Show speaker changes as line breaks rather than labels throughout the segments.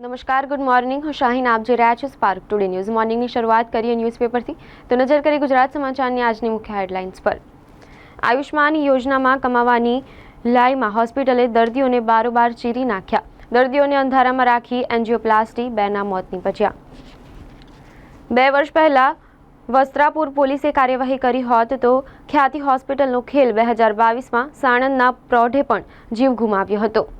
નમસ્કાર good morning હું શાહીન, આપ જોઈ રહ્યા છો સ્પાર્ક ટુડે ન્યૂઝ મોર્નિંગની શરૂઆત કરીએ ન્યૂઝપેપરથી તો નજર કરીએ ગુજરાત સમાચારની આજની મુખ્ય હેડલાઇન્સ પર. આયુષ્માન યોજનામાં કમાવાની લાઈમાં હોસ્પિટલે દર્દીઓને બારોબાર ચીરી નાખ્યા. દર્દીઓને અંધારામાં રાખી એન્જિયોપ્લાસ્ટી, બેના મોત નીપજ્યા. બે વર્ષ પહેલાં વસ્ત્રાપુર પોલીસે કાર્યવાહી કરી હોત તો ખ્યાતિ હોસ્પિટલનો ખેલ બે હજાર બાવીસમાં સાણંદના પ્રૌઢે પણ જીવ ગુમાવ્યો હતો.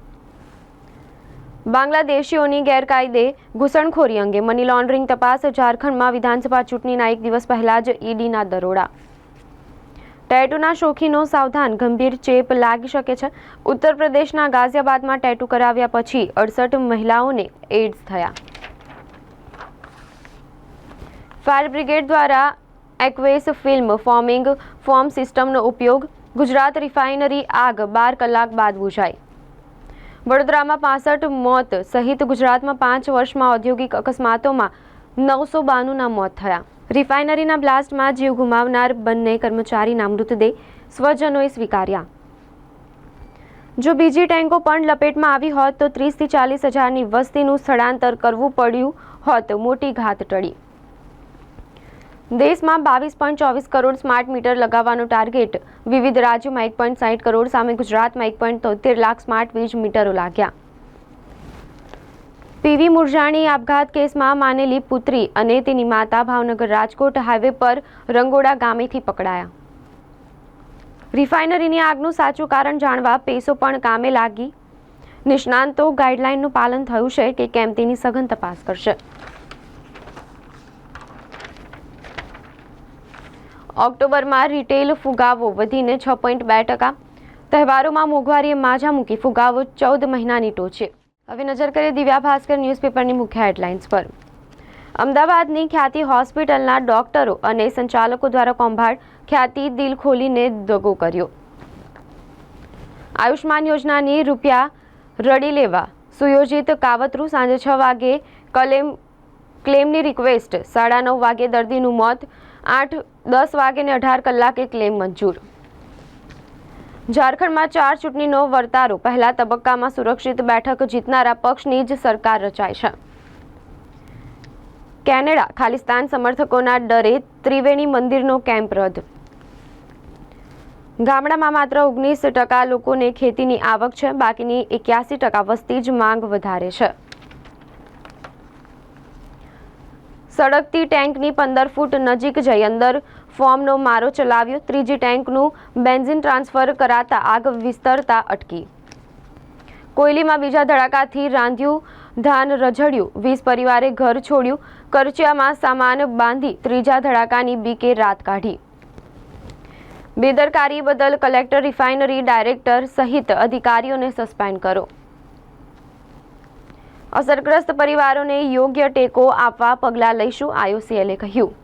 બાંગ્લાદેશીઓની ગેરકાયદે ઘૂસણખોરી અંગે મની લોન્ડરિંગ તપાસ ઝારખંડમાં વિધાનસભા ચૂંટણીના એક દિવસ પહેલા જ ઈડીના દરોડા. ટેટુના શોખીનો સાવધાન, ગંભીર ચેપ લાગી શકે છે. ઉત્તર પ્રદેશના ગાઝિયાબાદમાં ટેટુ કરાવ્યા પછી અડસઠ મહિલાઓને એડ્સ થયા. ફાયર બ્રિગેડ દ્વારા એક્વેસ ફિલ્મ ફોર્મિંગ ફોર્મ સિસ્ટમનો ઉપયોગ ગુજરાત રિફાઇનરી આગ બાર કલાક બાદ બુઝાઈ. વડોદરામાં પાસઠ મોત સહિત ગુજરાતમાં પાંચ વર્ષમાં ઔદ્યોગિક અકસ્માતોમાં નવસો બાનુંના મોત થયા. રિફાઇનરીના બ્લાસ્ટમાં જીવ ગુમાવનાર બંને કર્મચારીના મૃતદેહ સ્વજનોએ સ્વીકાર્યા. જો બીજી ટેન્કો પણ લપેટમાં આવી હોત તો ત્રીસથી ચાલીસ હજારની વસ્તીનું સ્થળાંતર કરવું પડ્યું હોત, મોટી ઘાત ટળી. દેશમાં બાવીસ પોઈન્ટ ચોવીસ કરોડ સ્માર્ટ મીટર લગાવવાનો ટાર્ગેટ વિવિધ રાજ્યોમાં એક પોઈન્ટ સાઠ કરોડ, સામે ગુજરાતમાં એક પોઈન્ટ તોતેર લાખ સ્માર્ટ વીજ મીટરો લાગ્યા. પીવી મુરજાણી આપઘાત કેસમાં માનેલી પુત્રી અને તેની માતા ભાવનગર રાજકોટ હાઈવે પર રંગોડા ગામેથી પકડાયા. રિફાઇનરીની આગનું સાચું કારણ જાણવા પેસો પણ કામે લાગી. નિષ્ણાંતો ગાઈડલાઇનનું પાલન થયું છે કે કેમ તેની સઘન તપાસ કરશે. ઓક્ટોબરમાં રિટેલ ફુગાવો વધીને છ પોઈન્ટ બે ટકા. તહેવારોમાં મોંઘવારીએ માજા મૂકી ફુગાવો ચૌદ મહિનાની ટોચે હવે નજર કરીએ દિવ્યા ભાસ્કર ન્યૂઝપેપરની મુખ્ય હેડલાઇન્સ પર. અમદાવાદની ખ્યાતિ હોસ્પિટલના ડોક્ટરો અને સંચાલકો દ્વારા કૌભાંડ ખ્યાતિ દિલ ખોલીને દગો કર્યો. આયુષ્માન યોજનાની રૂપિયા રડી લેવા સુયોજિત કાવતરું સાંજે છ વાગે કલેમ ક્લેમની રિક્વેસ્ટ. સાડા નવ વાગે દર્દીનું મોત આઠ, દસ વાગે ને અઢાર કલાકે ક્લેમ મંજૂર. ઝારખંડમાં ચાર ચૂંટણીનો વર્તારો. પહેલા તબક્કામાં સુરક્ષિત બેઠક જીતનારા પક્ષની જ સરકાર રચાય છે. કેનેડા. ખાલિસ્તાન સમર્થકોના ડરે ત્રિવેણી મંદિરનો કેમ્પ રદ. ગામડામાં માત્ર ઓગણીસ ટકા લોકોને ખેતીની આવક છે, બાકીની એક્યાસી ટકા વસ્તી જ માંગ વધારે છે. સળગતી ટેન્કની પંદર ફૂટ નજીક જઈ અંદર ફોર્મનો મારો ચલાવ્યો. ત્રીજી ટેન્કનું બેન્ઝિન ટ્રાન્સફર કરાતા આગ વિસ્તરતા અટકી. કોયલીમાં બીજા ધડાકાથી રાંધ્યું, ધાન રઝળ્યું વીસ પરિવારે ઘર છોડ્યું, કરચિયામાં સામાન બાંધી ત્રીજા ધડાકાની બીકે રાત કાઢી. બેદરકારી બદલ કલેક્ટર, રિફાઇનરી ડાયરેક્ટર સહિત અધિકારીઓને સસ્પેન્ડ કરો. અસરગ્રસ્ત પરિવારોને યોગ્ય ટેકો આપવા પગલાં લઈશું, આઈઓસીએલે કહ્યું.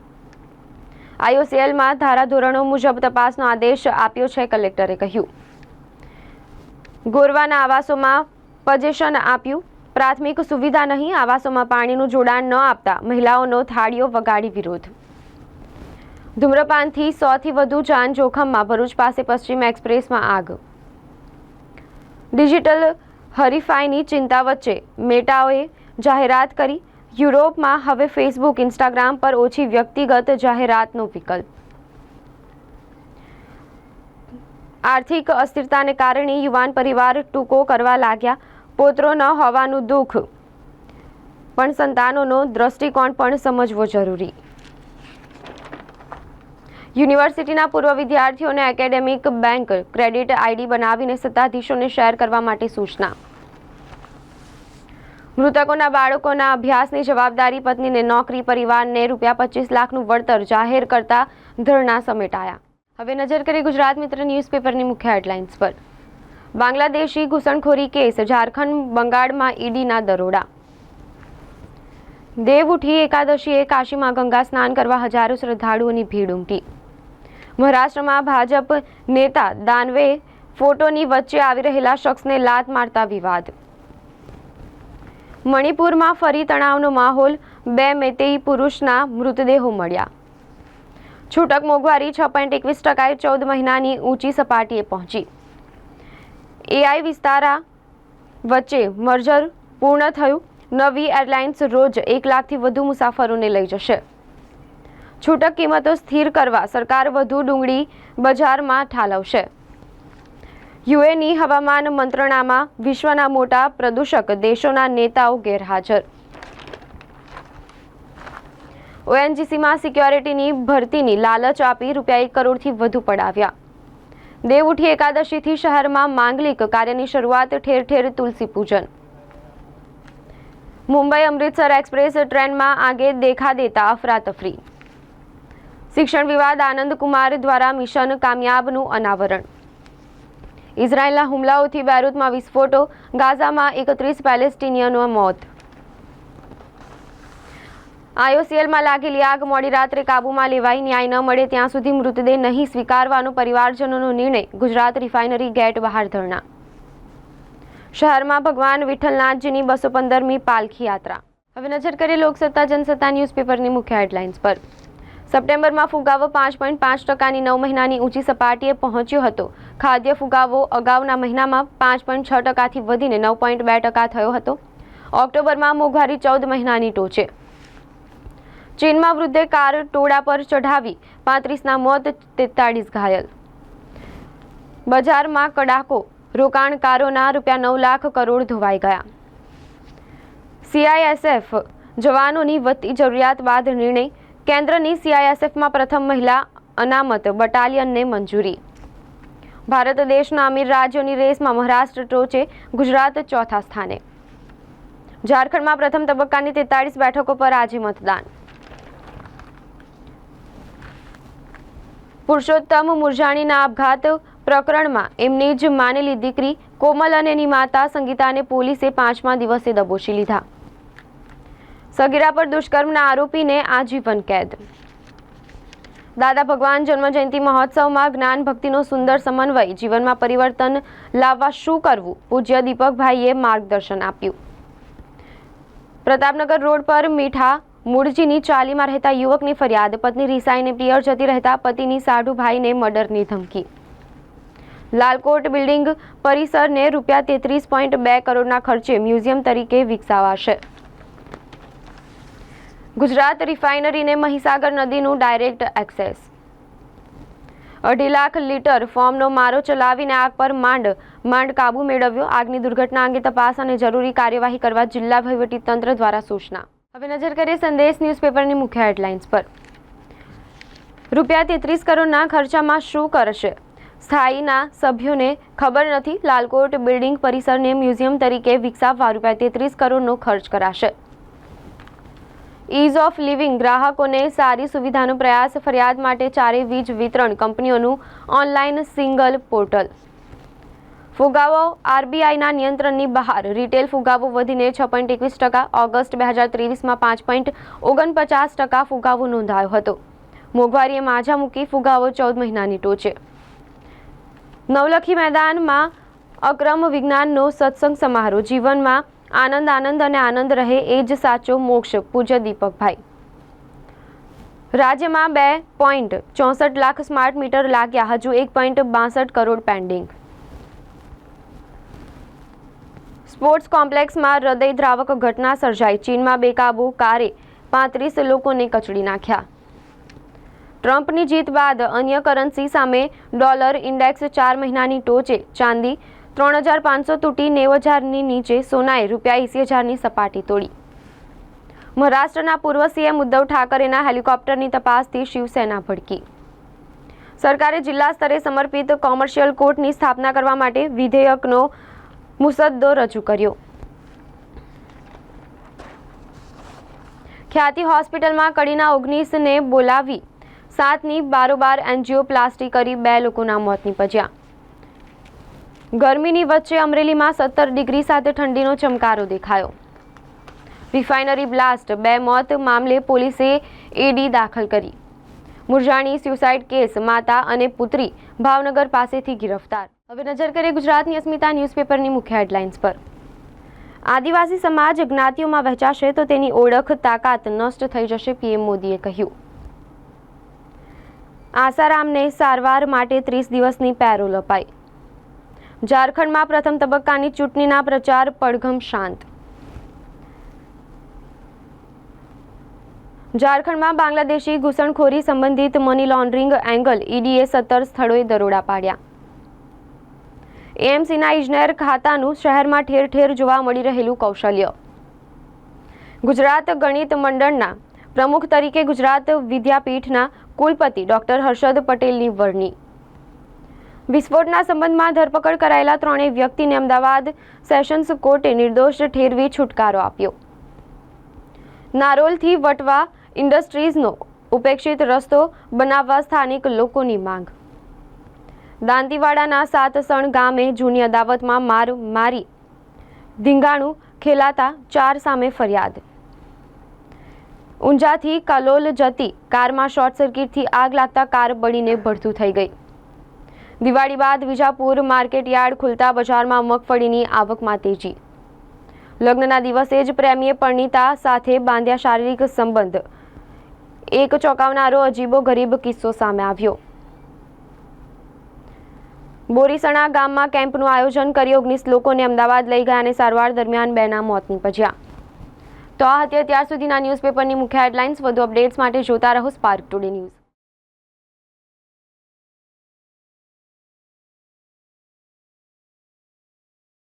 આઈઓસીએલમાં ધારાધોરણો મુજબ તપાસનો આદેશ આપ્યો છે, કલેક્ટરે કહ્યું. ગોરવાના આવાસોમાં પજેશન આપ્યું. પ્રાથમિક સુવિધા નહીં, આવાસોમાં પાણીનું જોડાણ ન આપતા મહિલાઓનો થાળીઓ વગાડી વિરોધ. ધૂમ્રપાનથી સોથી વધુ જાન જોખમમાં ભરૂચ પાસે પશ્ચિમ એક્સપ્રેસમાં આગ. ડિજિટલ હરીફાઈની ચિંતા વચ્ચે મેટાઓએ જાહેરાત કરી. યુરોપમાં હવે ફેસબુક, ઇન્સ્ટાગ્રામ પર ઓછી વ્યક્તિગત જાહેરાતનો વિકલ્પ. આર્થિક અસ્થિરતાને કારણે યુવાન પરિવાર ટૂંકો કરવા લાગ્યા. પોતરો ન હોવાનું દુઃખ, પણ સંતાનોનો દ્રષ્ટિકોણ પણ સમજવો જરૂરી. યુનિવર્સિટીના પૂર્વ વિદ્યાર્થીઓને એકેડેમિક બેંક ક્રેડિટ આઈડી બનાવીને સત્તાધીશોને શેર કરવા માટે સૂચના. મૃતકોના બાળકોના અભ્યાસની જવાબદારી પત્નીને નોકરી પરિવારને રૂપિયા પચીસ લાખનું વળતર જાહેર કરતા ધરણા સમેટાયા. હવે નજર કરી ગુજરાત મિત્ર ન્યૂઝપેપરની મુખ્ય હેડલાઇન્સ પર. બાંગ્લાદેશી ઘૂસણખોરી કેસ ઝારખંડ બંગાળમાં ઈડીના દરોડા. દેવ ઉઠી એકાદશીએ કાશીમાં ગંગા સ્નાન કરવા હજારો શ્રદ્ધાળુઓની ભીડ ઉમટી. મહારાષ્ટ્રમાં ભાજપ નેતા દાનવે ફોટોની વચ્ચે આવી રહેલા શખ્સને લાત મારતા વિવાદ. મણિપુરમાં ફરી તણાવનો માહોલ, બે મેતેઈ પુરુષના મૃતદેહો મળ્યા. છૂટક મોંઘવારી છ પોઈન્ટ એકવીસ ટકાએ ચૌદ મહિનાની ઊંચી સપાટીએ પહોંચી. એઆઈ વિસ્તારા વચ્ચે મર્જર પૂર્ણ થયું. નવી એરલાઇન્સ રોજ એક લાખથી વધુ મુસાફરોને લઈ જશે. છૂટક કિંમતો સ્થિર કરવા સરકાર વધુ ડુંગળી બજારમાં ઠાલવશે. યુએની હવામાન મંત્રણામાં વિશ્વના મોટા પ્રદૂષક દેશોના નેતાઓ ગેરહાજર. ઓએનજીસીમાં સિક્યોરિટીની ભરતીની લાલચ આપી રૂપિયા એક કરોડથી વધુ પડાવ્યા. દેવઉઠી એકાદશીથી શહેરમાં માંગલિક કાર્યની શરૂઆત ઠેર ઠેર તુલસી પૂજન. મુંબઈ અમૃતસર એક્સપ્રેસ ટ્રેનમાં આગે દેખા દેતા અફરાતફરી. શિક્ષણ વિવાદ આનંદ કુમાર દ્વારા મિશન કામયાબનું અનાવરણ. ઇઝરાયેલના હુમલાઓથી બેરૂતમાં વિસ્ફોટો, ગાઝામાં એકત્રીસ પેલેસ્ટિનિયનો મોત. આઈઓસીએલમાં લાગેલી આગ મોડી રાત્રે કાબૂમાં લેવાઈ ન્યાય ન મળે ત્યાં સુધી મૃતદેહ નહીં સ્વીકારવાનો પરિવારજનોનો નિર્ણય ગુજરાત રિફાઇનરી ગેટ બહાર ધરણા. શહેરમાં ભગવાન વિઠ્ઠલનાથજીની બસો પંદરમી પાલખી યાત્રા. હવે નજર કરીએ લોકસત્તા, જનસત્તા ન્યૂઝપેપરની મુખ્ય હેડલાઇન્સ પર. સપ્ટેમ્બરમાં ફુગાવો પાંચ પોઈન્ટ પાંચ ટકાની નવ મહિનાની ઊંચી સપાટીએ પહોંચ્યો હતો. ખાદ્ય ફુગાવો અગાઉના મહિનામાં પાંચ પોઈન્ટ છ ટકાથી વધીને નવ પોઈન્ટ બે ટકા થયો હતો. ઓક્ટોબરમાં મોંઘવારી ચૌદ મહિનાની ટોચે. ચીનમાં વૃદ્ધે કાર ટોળા પર ચઢાવી પાંત્રીસના મોત, તેતાળીસ ઘાયલ. બજારમાં કડાકો, રોકાણકારોના રૂપિયા નવ લાખ કરોડ ધોવાઈ ગયા. સીઆઈએસએફ જવાનોની વધતી જરૂરિયાત બાદ નિર્ણય કેન્દ્રની સીઆઈએસએફમાં પ્રથમ મહિલા અનામત બટાલિયનને મંજૂરી. ભારત દેશના અમીર રાજ્યોની રેસમાં મહારાષ્ટ્ર ટોચે ગુજરાત ચોથા સ્થાને. ઝારખંડમાં પ્રથમ તબક્કાની તેતાળીસ બેઠકો પર આજે મતદાન. પુરુષોત્તમ મુરજાણીના આપઘાત પ્રકરણમાં એમની જ માનેલી દીકરી કોમલ અને એની માતા સંગીતાને પોલીસે પાંચમા દિવસે દબોચી લીધા. સગીરા પર દુષ્કર્મના આરોપીને આજીવન કેદ. દાદા ભગવાન જન્મજયંતિ મહોત્સવમાં જ્ઞાન ભક્તિનો સુંદર સમન્વય, જીવનમાં પરિવર્તન લાવવા શું કરવું? પૂજ્ય દીપકભાઈએ માર્ગદર્શન આપ્યું. પ્રતાપનગર રોડ પર મીઠા મૂળજીની ચાલીમાં રહેતા યુવકની ફરિયાદ. પત્ની રીસાઈને પિયર જતી રહેતા પતિની સાઢુભાઈને મર્ડરની ધમકી. લાલકોટ બિલ્ડિંગ પરિસરને રૂપિયા તેત્રીસ પોઈન્ટ બે કરોડના ખર્ચે મ્યુઝિયમ તરીકે વિકસાવાશે. ગુજરાત રિફાઇનરીને મહીસાગર નદીનું ડાયરેક્ટ એક્સેસ. અઢી લાખ લીટર ફોર્મનો મારો ચલાવીને આગ પર માંડ માંડ કાબુ મેળવ્યો. આગની દુર્ઘટના અંગે તપાસ અને જરૂરી કાર્યવાહી કરવા જિલ્લા તંત્ર દ્વારા સૂચના. હવે નજર કરીએ સંદેશ ન્યૂઝપેપરની મુખ્ય હેડલાઇન્સ પર. રૂપિયા તેત્રીસ કરોડના ખર્ચામાં શું કરશે? સ્થાયીના સભ્યોને ખબર નથી. લાલકોટ બિલ્ડિંગ પરિસરને મ્યુઝિયમ તરીકે વિકસાવવા રૂપિયા તેત્રીસ કરોડનો ખર્ચ કરાશે. ઇઝ ઓફ લિવિંગ ગ્રાહકોને સારી સુવિધાનો પ્રયાસ, ફરિયાદ માટે ચારે વીજ વિતરણ કંપનીઓનું ઓનલાઈન સિંગલ પોર્ટલ ફુગાવો આરબીઆઈના નિયંત્રણની બહાર. રિટેલ ફુગાવો વધીને છ પોઈન્ટ એકવીસ ટકા. ઓગસ્ટ બે હજાર ત્રેવીસમાં પાંચ પોઈન્ટ ઓગણપચાસ ટકા ફુગાવો નોંધાયો હતો. મોંઘવારીએ માજા મૂકી ફુગાવો ચૌદ મહિનાની ટોચે નવલખી મેદાનમાં અક્રમ વિજ્ઞાનનો સત્સંગ સમારોહ. જીવનમાં આનંદ આનંદ અને આનંદ રહે એ જ સાચો મોક્ષ, પૂજ્ય દીપકભાઈ. રાજ્યમાં બે પોઈન્ટ ચોસઠ લાખ સ્માર્ટ મીટર લાગ્યા. હજુ એક પોઈન્ટ બાસઠ કરોડ પેન્ડિંગ સ્પોર્ટ્સ કોમ્પ્લેક્સમાં હૃદય દ્રાવક ઘટના સર્જાઈ. ચીનમાં બેકાબુ કારે પાંત્રીસ લોકોને કચડી નાખ્યા. ટ્રમ્પની જીત બાદ અન્ય કરન્સી સામે ડોલર ઇન્ડેક્સ ચાર મહિનાની ટોચે. ચાંદી ત્રણ હજાર પાંચસો તૂટી નેવ હજારની નીચે સોનાએ રૂપિયા એંસી હજારની સપાટી તોડી. મહારાષ્ટ્રના પૂર્વ સીએમ ઉદ્ધવ ઠાકરેના હેલિકોપ્ટરની તપાસથી શિવસેના ભડકી. સરકારે જિલ્લા સ્તરે સમર્પિત કોમર્શિયલ કોર્ટની સ્થાપના કરવા માટે વિધેયકનો મુસદ્દો રજૂ કર્યો. ખ્યાતિ હોસ્પિટલમાં કડીના ઓગણીસને બોલાવી સાતની બારોબાર એન્જિયોપ્લાસ્ટી કરી બે લોકોના મોત નીપજ્યા. ગરમીની વચ્ચે અમરેલીમાં સત્તર ડિગ્રી સાથે ઠંડીનો ચમકારો દેખાયો. રિફાઇનરી બ્લાસ્ટ બે મોત મામલે પોલીસે એડી દાખલ કરી. મુરજાણી સ્યુસાઇડ કેસ માતા અને પુત્રી ભાવનગર પાસેથી ગિરફતાર. હવે નજર કરીએ ગુજરાતની અસ્મિતા ન્યૂઝપેપરની મુખ્ય હેડલાઇન્સ પર. આદિવાસી સમાજ જ્ઞાતિઓમાં વહેંચાશે તો તેની ઓળખ, તાકાત નષ્ટ થઈ જશે, પીએમ મોદીએ કહ્યું. આસારામને સારવાર માટે ત્રીસ દિવસની પેરોલ અપાઈ. ઝારખંડમાં પ્રથમ તબક્કાની ચૂંટણીના પ્રચાર પડઘમ શાંત. ઝારખંડમાં બાંગ્લાદેશી ઘૂસણખોરી સંબંધિત મની લોન્ડરિંગ એંગલ ઈડીએ સત્તર સ્થળોએ દરોડા પાડ્યા. એએમસીના ઇજનેર ખાતાનું શહેરમાં ઠેર ઠેર જોવા મળી રહેલું કૌશલ્ય. ગુજરાત ગણિત મંડળના પ્રમુખ તરીકે ગુજરાત વિદ્યાપીઠના કુલપતિ ડોક્ટર હર્ષદ પટેલની વરણી. વિસ્ફોટના સંબંધમાં ધરપકડ કરાયેલા ત્રણેય વ્યક્તિને અમદાવાદ સેશન્સ કોર્ટે નિર્દોષ ઠેરવી છુટકારો આપ્યો. નારોલથી વટવા ઇન્ડસ્ટ્રીઝનો ઉપેક્ષિત રસ્તો બનાવવા સ્થાનિક લોકોની માંગ. દાંતીવાડાના સાતસણ ગામે જૂની અદાવતમાં માર મારી ધીંગાણું ખેલાતા ચાર સામે ફરિયાદ. ઊંઝાથી કલોલ જતી કારમાં શોર્ટ સર્કિટથી આગ લાગતા કાર બળીને ભડથું થઈ ગઈ. દિવાળી બાદ વિજાપુર માર્કેટ યાર્ડ ખુલતા બજારમાં મગફળીની આવકમાં તેજી. લગ્નના દિવસે જ પ્રેમીએ પરણિતા સાથે બાંધ્યા શારીરિક સંબંધ. એક ચોંકાવનારો અજીબો ગરીબ કિસ્સો સામે આવ્યો. બોરીસણા ગામમાં કેમ્પનું આયોજન કરી ઓગણીસ લોકોને અમદાવાદ લઈ ગયા અને સારવાર દરમિયાન બેના મોત નીપજ્યા. તો આ હતી અત્યાર સુધીના ન્યૂઝપેપરની મુખ્ય હેડલાઇન્સ. વધુ અપડેટ્સ માટે જોતા રહો સ્પાર્ક ટુડે ન્યૂઝ